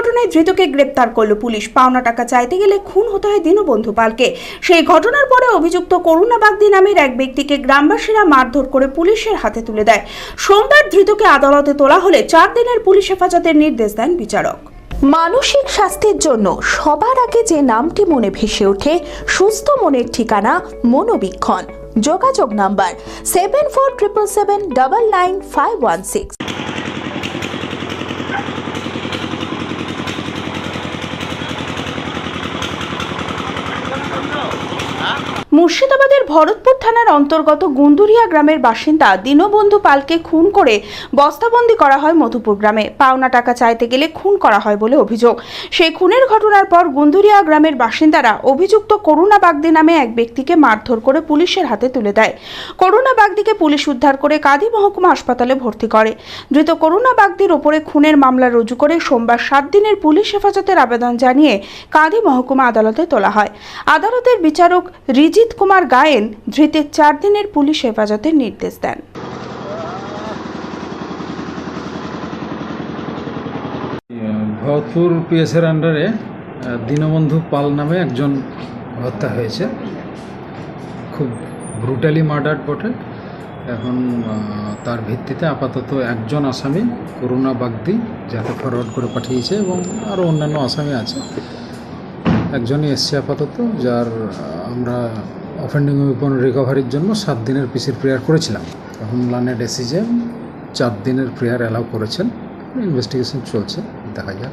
ঘটনায় ধৃতকে গ্রেপ্তার করল পুলিশ। পাওনা টাকা চাইতে গেলে খুন হতে হয় দীনবন্ধু পালকে। সেই ঘটনার পরে অভিযুক্ত করুণা বাগদি নামের এক ব্যক্তিকে গ্রামবাসীরা মারধর করে পুলিশের হাতে তুলে দেয়। সোমবার ধৃতকে আদালতে তোলা হলে চার দিনের পুলিশ হেফাজতের নির্দেশ দেন বিচারক। মানসিক স্বাস্থ্যের জন্য সবার আগে যে নামটি মনে ভেসে ওঠে, সুস্থ মনের ঠিকানা মনোবীক্ষণ। যোগাযোগ number seven four triple seven double nine five one six মুর্শিদাবাদের ভরতপুর থানার অন্তর্গত গুন্দুরিয়া গ্রামের বাসিন্দা দীনবন্ধু পালকে খুন করে বস্তাবন্দি করা হয় মধুপুর গ্রামে। পাওনা টাকা চাইতে গেলে খুন করা হয় বলে অভিযোগ। সেই খুনের ঘটনার পর গুন্দুরিয়া গ্রামের বাসিন্দারা অভিযুক্ত করুণা বাগদি নামে এক ব্যক্তিকে মারধর করে পুলিশের হাতে তুলে দেয়। করুণা বাগদিকে পুলিশ উদ্ধার করে কাঁদি মহকুমা হাসপাতালে ভর্তি করে। ধৃত করুণা বাগদির ওপরে খুনের মামলা রুজু করে সোমবার সাত দিনের পুলিশ হেফাজতের আবেদন জানিয়ে কাঁদি মহকুমা আদালতে তোলা হয়। আদালতের বিচারক রিজিত কুমার গায়েন ধৃতের চার দিনের পুলিশ হেফাজতের নির্দেশ দেন। ভরতপুর পিএসের আন্ডারে দীনবন্ধু পাল নামে একজন হত্যা হয়েছে। খুব ব্রুটালি মার্ডার বটে। এখন তার ভিত্তিতে আপাতত একজন আসামি, করুণা বাগদি যাতে ফরওয়ার্ড করে পাঠিয়েছে এবং আরও অন্যান্য আসামি আছে। একজনই এসছে আপাতত, যার আমরা অফেন্ডিং উইপন রিকভারির জন্য সাত দিনের পিসির প্রেয়ার করেছিলাম। এখন লানে যে চার দিনের প্রেয়ার অ্যালাউ করেছেন। ইনভেস্টিগেশন চলছে, দেখা যাক।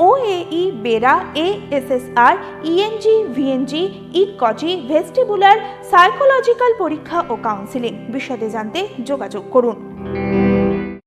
OAE BERA ASSR ENG VNG ইকজি ভেস্টিবুলার সাইকোলজিক্যাল পরীক্ষা ও কাউন্সিলিং বিশদে জানতে যোগাযোগ করুন।